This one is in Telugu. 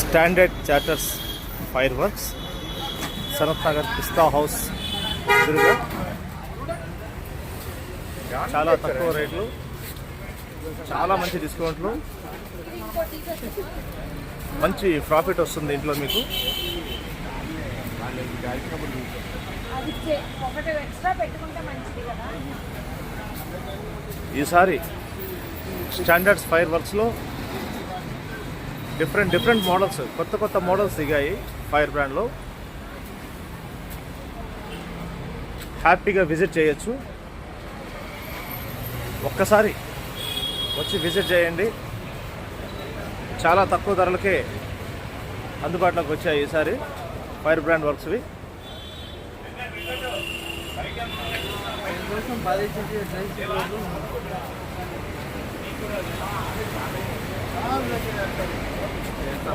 Standard charters fireworks Sanath Nagar Pista House ఎదురుగా చాలా తక్కువ రేట్లు చాలా మంచి డిస్కౌంట్లు. మంచి ప్రాఫిట్ వస్తుంది ఇంట్లో మీకు. ఈసారి స్టాండర్డ్స్ ఫైర్ వర్క్స్లో డిఫరెంట్ డిఫరెంట్ మోడల్స్ కొత్త కొత్త మోడల్స్ దిగాయి ఫైర్ బ్రాండ్లో హ్యాపీగా విజిట్ చేయొచ్చు. ఒక్కసారి వచ్చి విజిట్ చేయండి. చాలా తక్కువ ధరలకే అందుబాటులోకి వచ్చాయి ఈసారి ఫైర్ బ్రాండ్ వర్క్స్వి Está